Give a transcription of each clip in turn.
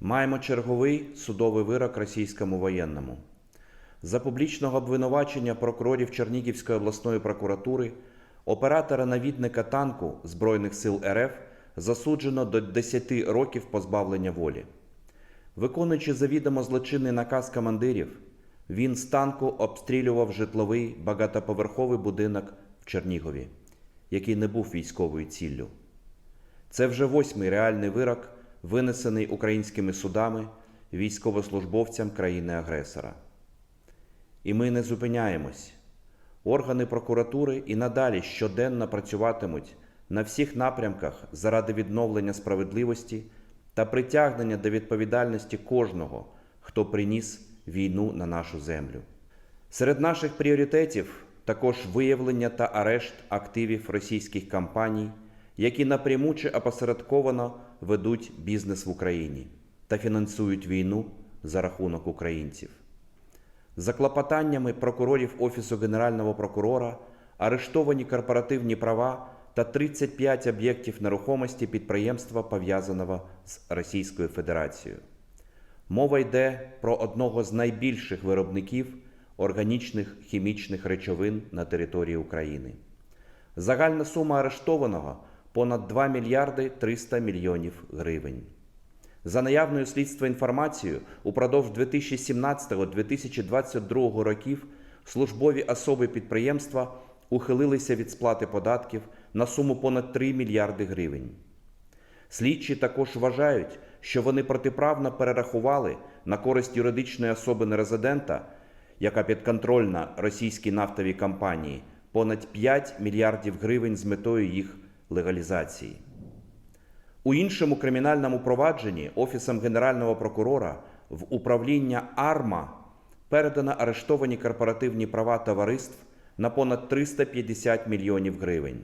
Маємо черговий судовий вирок російському воєнному. За публічного обвинувачення прокурорів Чернігівської обласної прокуратури оператора-навідника танку Збройних сил РФ засуджено до 10 років позбавлення волі. Виконуючи завідомо злочинний наказ командирів, він з танку обстрілював житловий багатоповерховий будинок в Чернігові, який не був військовою ціллю. Це вже восьмий реальний вирок, винесений українськими судами військовослужбовцям країни-агресора. І ми не зупиняємось. Органи прокуратури і надалі щоденно працюватимуть на всіх напрямках заради відновлення справедливості та притягнення до відповідальності кожного, хто приніс війну на нашу землю. Серед наших пріоритетів також виявлення та арешт активів російських компаній, які напряму чи опосередковано ведуть бізнес в Україні та фінансують війну за рахунок українців. За клопотаннями прокурорів Офісу Генерального прокурора арештовані корпоративні права та 35 об'єктів нерухомості підприємства, пов'язаного з Російською Федерацією. Мова йде про одного з найбільших виробників органічних хімічних речовин на території України. Загальна сума арештованого понад 2 мільярди 300 мільйонів гривень. За наявною слідства інформацією, упродовж 2017-2022 років службові особи підприємства ухилилися від сплати податків на суму понад 3 мільярди гривень. Слідчі також вважають, що вони протиправно перерахували на користь юридичної особи нерезидента, яка підконтрольна російській нафтовій компанії, понад 5 мільярдів гривень з метою їх легалізації. У іншому кримінальному провадженні Офісом Генерального прокурора в управління АРМА передано арештовані корпоративні права товариств на понад 350 мільйонів гривень.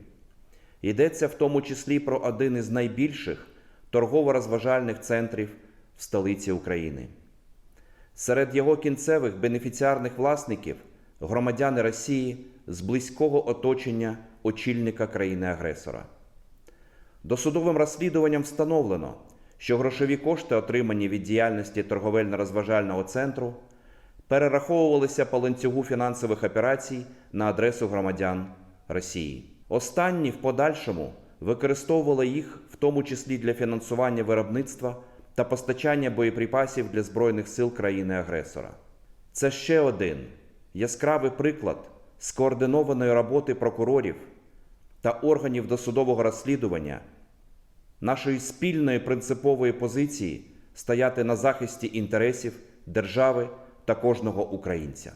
Йдеться в тому числі про один із найбільших торгово-розважальних центрів в столиці України. Серед його кінцевих бенефіціарних власників громадяни Росії з близького оточення очільника країни-агресора. Досудовим розслідуванням встановлено, що грошові кошти, отримані від діяльності торговельно-розважального центру, перераховувалися по ланцюгу фінансових операцій на адресу громадян Росії. Останні в подальшому використовували їх в тому числі для фінансування виробництва та постачання боєприпасів для Збройних сил країни-агресора. Це ще один яскравий приклад скоординованої роботи прокурорів та органів досудового розслідування, нашої спільної принципової позиції стояти на захисті інтересів держави та кожного українця.